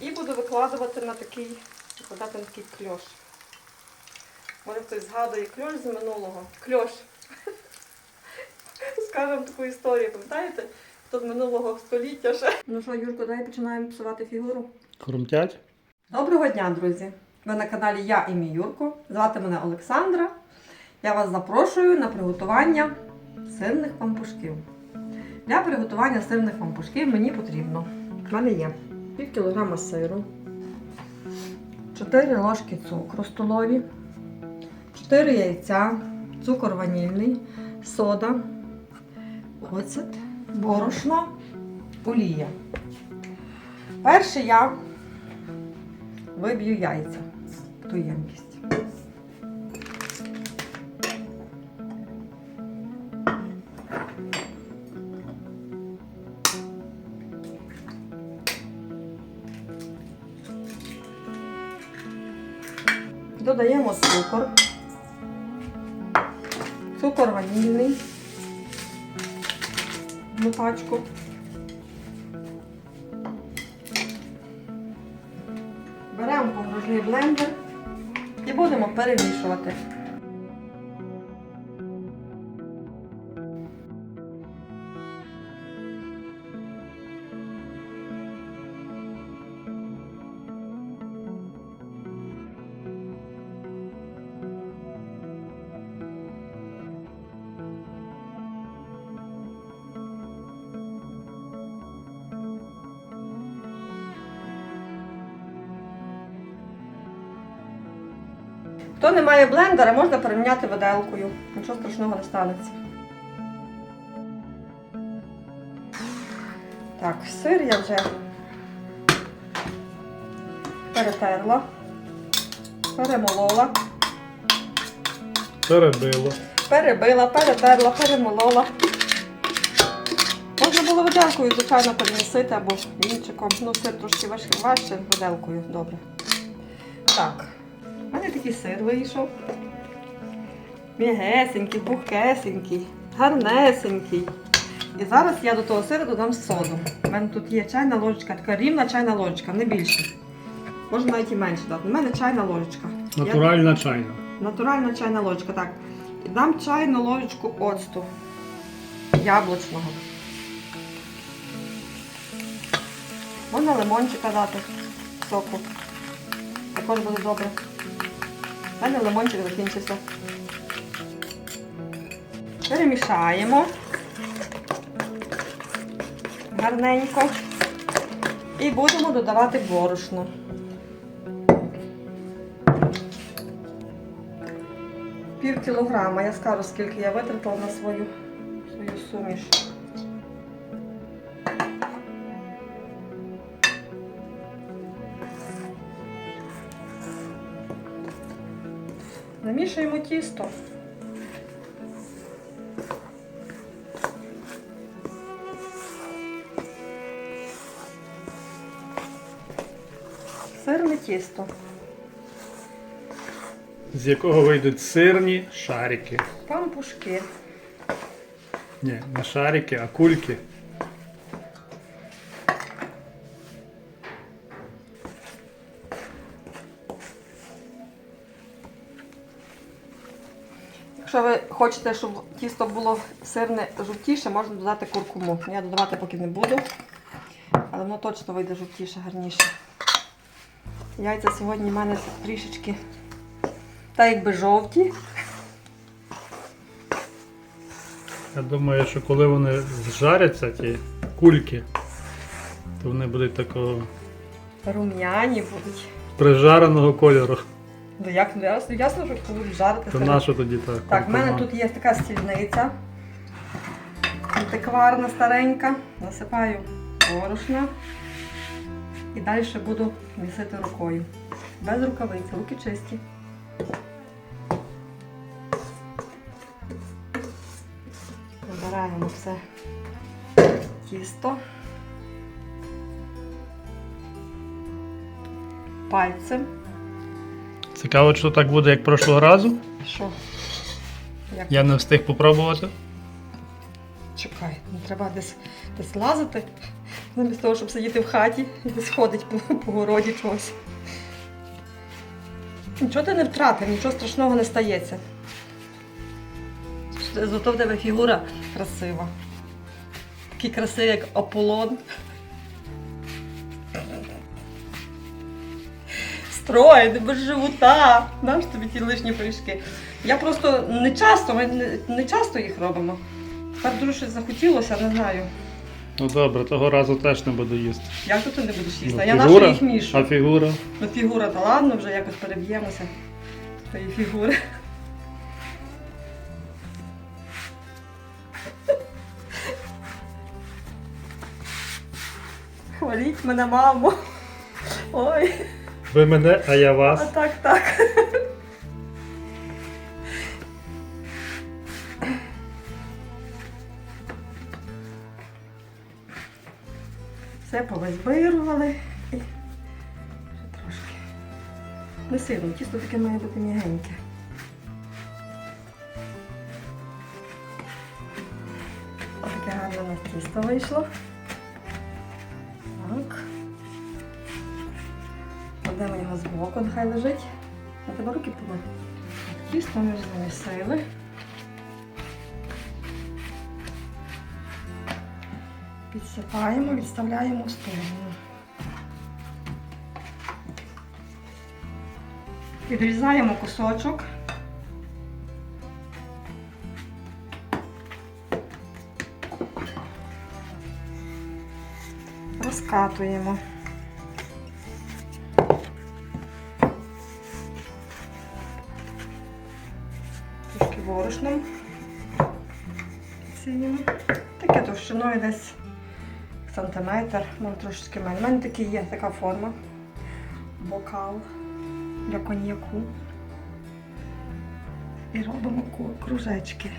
І буду викладувати на такий, викладати на такий кльош. Може хтось згадує кльош з минулого. Кльош. Скажемо таку історію, пам'ятаєте? Хто з минулого століття ще. Ну що, Юрко, давай починаємо псувати фігуру. Хрумтять? Доброго дня, друзі! Ви на каналі Я і мій Юрко. Звати мене Олександра. Я вас запрошую на приготування сирних пампушків. Для приготування сирних пампушків мені потрібно. В мене є пів кілограма сиру, 4 ложки цукру столові, 4 яйця, цукор ванільний, сода, оцет, борошно, олія. Перше я виб'ю яйця ту ємкість. Додаємо цукор. Цукор ванільний. Одну пачку. Беремо погружний блендер і будемо перемішувати. Хто не має блендера, можна переміняти виделкою. Нічого страшного не станеться. Так, сир я вже перетерла, перемолола, Перебило. перебила, перетерла, перемолола. Можна було виделкою, звичайно, перемісити або вінчиком. Ну, сир трошки важче, важче виделкою, добре. Так. У мене такий сир вийшов. М'ягесенький, пухкесенький, гарнесенький. І зараз я до того сиру додам соду. У мене тут є чайна ложечка, така рівна чайна ложечка, не більше. Можна навіть і менше дати. У мене чайна ложечка. Я- Натуральна чайна. Натуральна чайна ложечка, так. І дам чайну ложечку оцту яблучного. Можна лимончика дати соку. Також буде добре. Мене лимончик закінчився. Перемішаємо гарненько. І будемо додавати борошно. Пів кілограма. Я скажу, скільки я витратила на свою, свою суміш. Намішуємо тісто. Сирне тісто. З якого вийдуть сирні шарики. Пампушки. Ні, не шарики, а кульки. Хочете, щоб тісто було сирне жовтіше, можна додати куркуму. Я додавати поки не буду, але воно точно вийде жовтіше, гарніше. Яйця сьогодні в мене трішечки та якби жовті. Я думаю, що коли вони зжаряться, ті кульки, то вони будуть такого Рум'яні будуть. прижареного кольору. Ну як ну, ясно, ясно, що будуть жарити. То на що тоді так? Так, в мене тут є така стільниця. Антикварна старенька. Насипаю борошна. І далі буду місити рукою. Без рукавиці, руки чисті. Набираємо все тісто. Пальцем. Цікаво, що так буде, як прошлого разу. Що? Як Я не встиг попробувати. Чекай, ну треба десь, десь лазити Замість того, щоб сидіти в хаті і десь ходить по, по городі чогось. Нічого ти не втратив, нічого страшного не стається. Зато в тебе фігура красива. Такий красивий, як Аполлон. Стройний, без живота. Знаєш тобі ті лишні пиріжки. Я просто не часто, ми не, не часто їх робимо. Тепер дуже щось захотілося, не знаю. Ну добре, того разу теж не буду їсти. Як то ти не будеш їсти? Ну, А я нашу фігура? їх мішу. А фігура? Ну фігура, та ладно, вже якось переб'ємося. Тої фігури. Хваліть мене, мамо. Ой, Ви мене, а я вас. а так, так. Все повизбирували. І ще трошки. Не сильно, тісто таке має бути м'ягеньке. Таке гарне у тісто вийшло. Його збоку, лежить. На тебе руки помив. Тісто ми замісили. Підсипаємо, відставляємо в сторону. Відрізаємо кусочок. Розкатуємо. Борошном. Сіємо. Таке товщиною десь сантиметр, може трошечки менше. У мене такий є така форма. Бокал для коньяку. І робимо кружечки.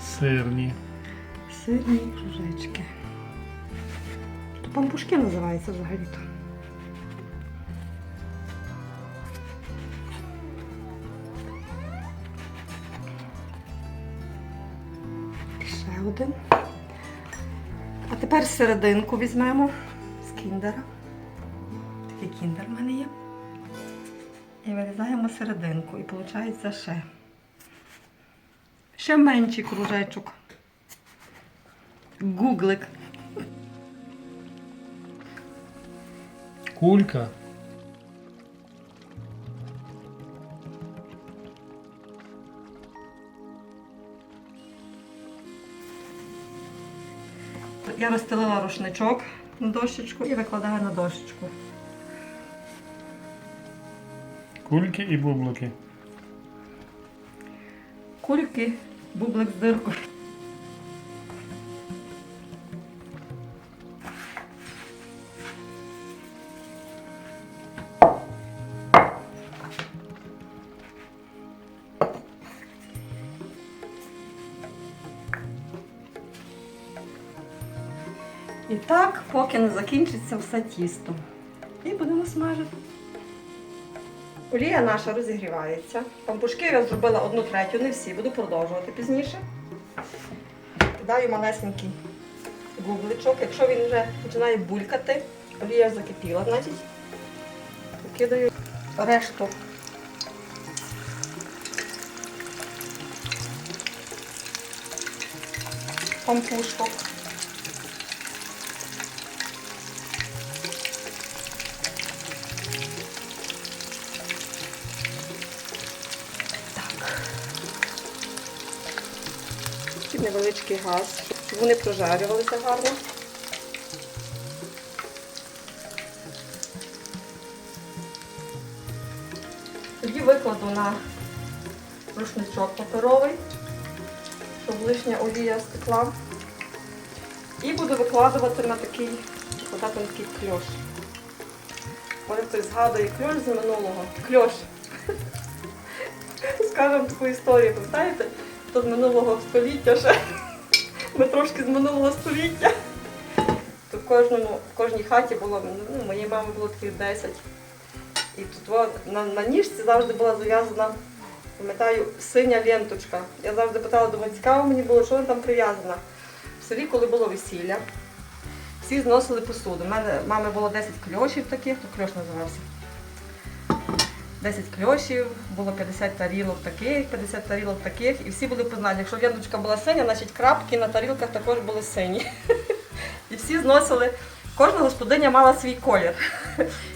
Сирні. Сирні кружечки. То пампушки називаються взагалі-то. Один. А тепер серединку візьмемо з кіндера. Такий кіндер в мене є. І вирізаємо серединку. І виходить ще. Ще менший кружечок. Гуглик. Кулька. Я розстелила рушничок на дощечку і викладаю на дощечку. Кульки і бублики. Кульки, бублик з диркою. І так, поки не закінчиться все тісто. І будемо смажити. Олія наша розігрівається. Пампушки я зробила одну третю, не всі, буду продовжувати пізніше. Кидаю малесенький губличок. Якщо він вже починає булькати, олія закипіла, значить кидаю решту. Пампушок. Невеличкий газ, щоб вони прожарювалися гарно. Тоді викладу на рушничок паперовий, щоб лишня олія стекла. І буду викладувати на такий, викладати кльош. Може хтось згадує кльош з минулого. Кльош. Скажемо таку історію, пам'ятаєте? То з минулого століття ще. Ми трошки з минулого століття. То в кожному, в кожній хаті було, ну, моєї мами було таких 10. І тут на, на ніжці завжди була зав'язана Пам'ятаю, синя ленточка. Я завжди питала, думаю, цікаво мені було, що вона там прив'язана. В селі, коли було весілля, всі зносили посуду. У мене мами було 10 кльошів таких, то кльош називався. 10 кльошів, було 50 тарілок таких, 50 тарілок таких, і всі були познані. Якщо ленточка була синя, значить крапки на тарілках також були сині. І всі зносили, кожна господиня мала свій колір.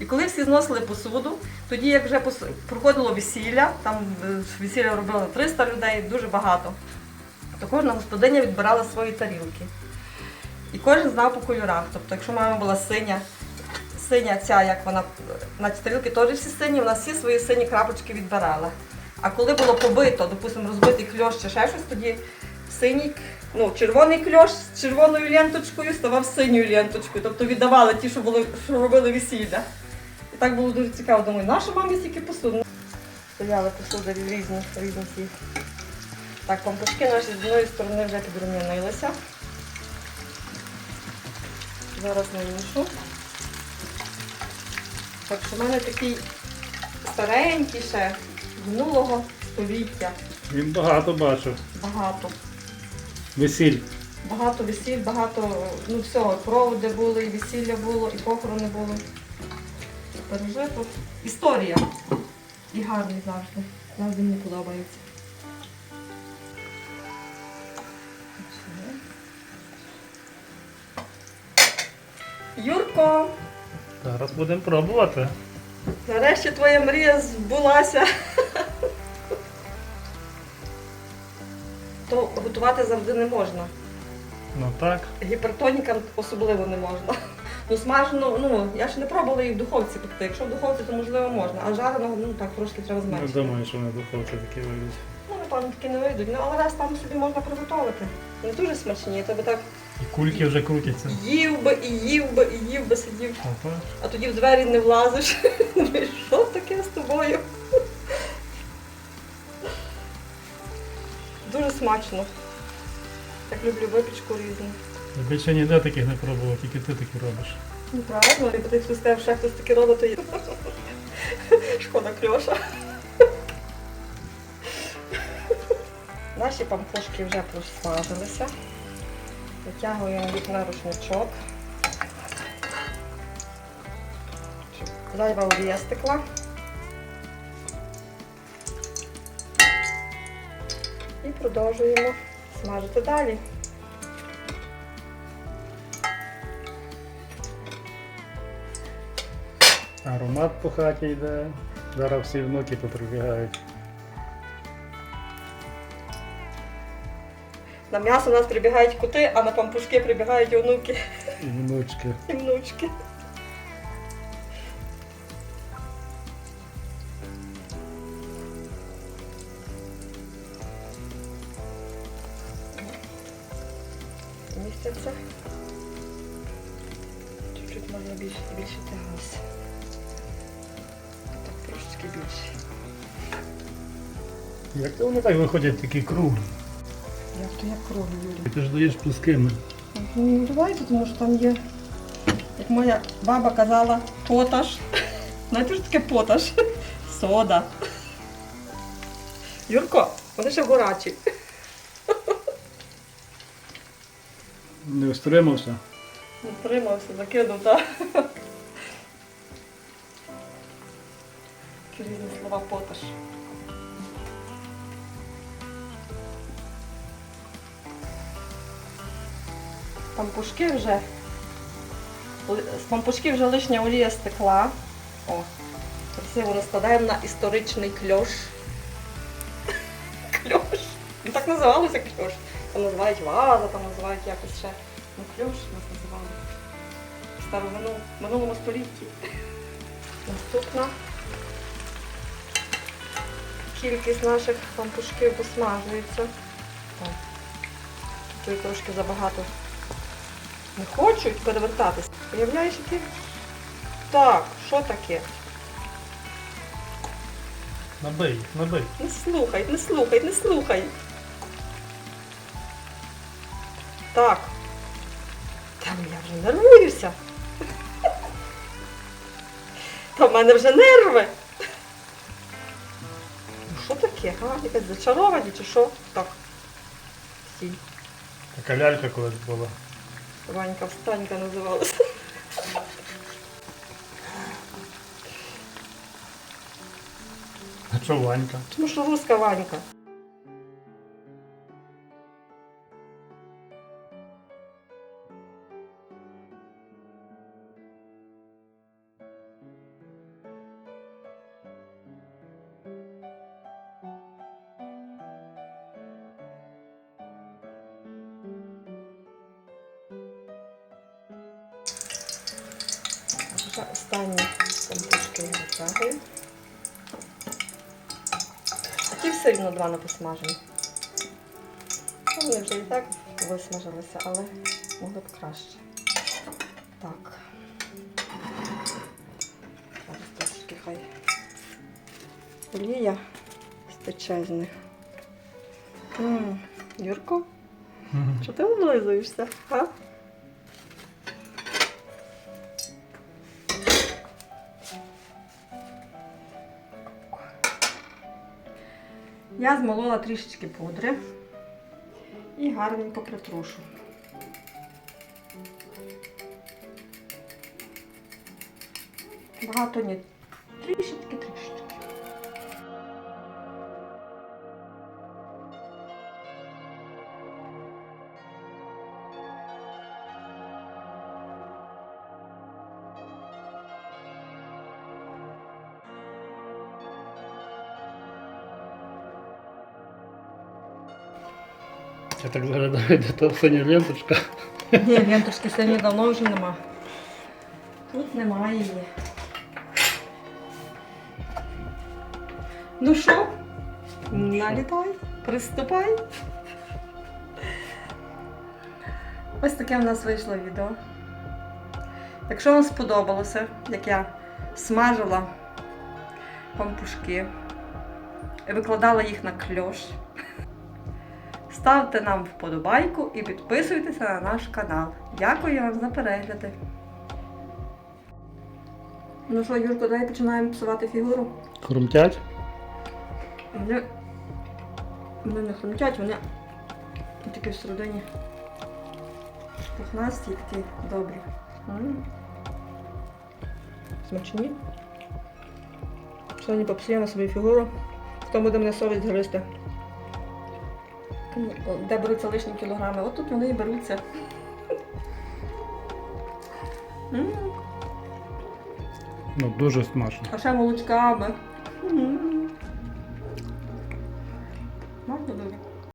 І коли всі зносили посуду, тоді як вже проходило весілля, там е, весілля робили 300 людей, дуже багато, то кожна господиня відбирала свої тарілки. І кожен знав по кольорах. Тобто, якщо мама була синя, синя ця, як вона, на тарілки теж всі сині, вона всі свої сині крапочки відбирала. А коли було побито, допустимо, розбитий кльош чи ще щось, тоді синій, ну, червоний кльош з червоною ленточкою ставав синьою ленточкою. Тобто віддавали ті, що, були, що робили весілля. І так було дуже цікаво. Думаю, наша мамі стільки посуду. Стояли посуди різні, різні ці. Так, пампушки наші з одної сторони вже підрум'янилися. Зараз на іншу. Так що в мене такий старенький ще минулого століття. Він багато бачив. Багато. Весіль. Багато весіль, багато, ну всього, проводи були, і весілля було, і похорони були. Пережито. Історія. І гарний завжди. Завжди мені подобається. Юрко, Зараз будемо пробувати. нарешті твоя мрія збулася. То готувати завжди не можна. Ну так. Гіпертонікам особливо не можна. Ну, смажено, ну, я ще не пробувала її в духовці пекти. Якщо в духовці, то можливо можна. А жареного, ну так трошки треба Не зменшити. думаю, що вони духовці такі вийдуть. Ну, напевно, таки не вийдуть. Ну, але раз там собі можна приготувати. Не дуже смачні, тебе так І кульки вже крутяться. їв би і їв би, і їв би сидів. Опа. А тоді в двері не влазиш. Думаєш, що таке з тобою? Дуже смачно. Так люблю випічку різну. Я більше ніде таких не пробував, тільки ти такі робиш. Ну, правильно, якщо ти сказав, що хтось таке робить, то є. Шкода кльоша. Наші пампушки вже просмажилися. Витягуємо їх на рушничок. Зайва олія стекла. І продовжуємо смажити далі. Аромат по хаті йде. Зараз всі внуки поприбігають. На м'ясо у нас прибігають коти, а на пампушки прибігають онуки І внучки. і внучки. Містяться. Чуть-чуть можна більше, більше тягалося. Так, трошечки більше. Як то вони так виходять такі круглі? Юрій. Ти ж даєш плоскими. Ну, давайте, тому що там є, як моя баба казала, поташ. Знаєте, що таке поташ? Сода. Юрко, вони ще горячі. Не стримався. Не Тримався, закинув, так? Різні слова поташ. Пампушки вже. З пампушки вже лишня олія стекла. О, красиво наскладаємо на історичний кльош. Кльош. Він так називалося кльош. Там називають ваза, там називають якось ще. Ну, кльош нас називали. Старовину, в минулому столітті. Наступна кількість наших пампушків посмажується. Тут трошки забагато не хочуть перевертатись. Уявляєш, які? Так, що таке? Набий, набий. Не слухай, не слухай, не слухай. Так. Там я вже нервуюся. Та в мене вже нерви. Ну що таке? А, якась зачаровані чи що? Так. Стій. Така лялька колись була. Ванька встанька називалася. А що Ванька? Тому що руська Ванька. Не посмажені. Ну, Вони вже і так висмажилися, але могли б краще. Так. Зараз трошки хай олія стече з них. М, Юрко, що ти облизуєшся? А? Я змолола трішечки пудри і гарненько притрушу. Багато ні. Трішечки, так заглядаю, де та синя ленточка. Ні, ленточки сьогодні давно вже нема. Тут немає її. Ну що, налітай, приступай. Ось таке в нас вийшло відео. Якщо вам сподобалося, як я смажила пампушки і викладала їх на кльош, ставте нам вподобайку і підписуйтеся на наш канал. Дякую вам за перегляди. Ну що, Юрко, давай починаємо псувати фігуру. Хрумтять? Вони, вони не хрумтять, вони такі всередині пухнасті і такі добрі. М. Смачні. Сьогодні попсуємо собі фігуру. Хто буде мене совість гризти? Де беруться лишні кілограми? От тут вони і беруться. Ну, дуже смачно. А ще молочками.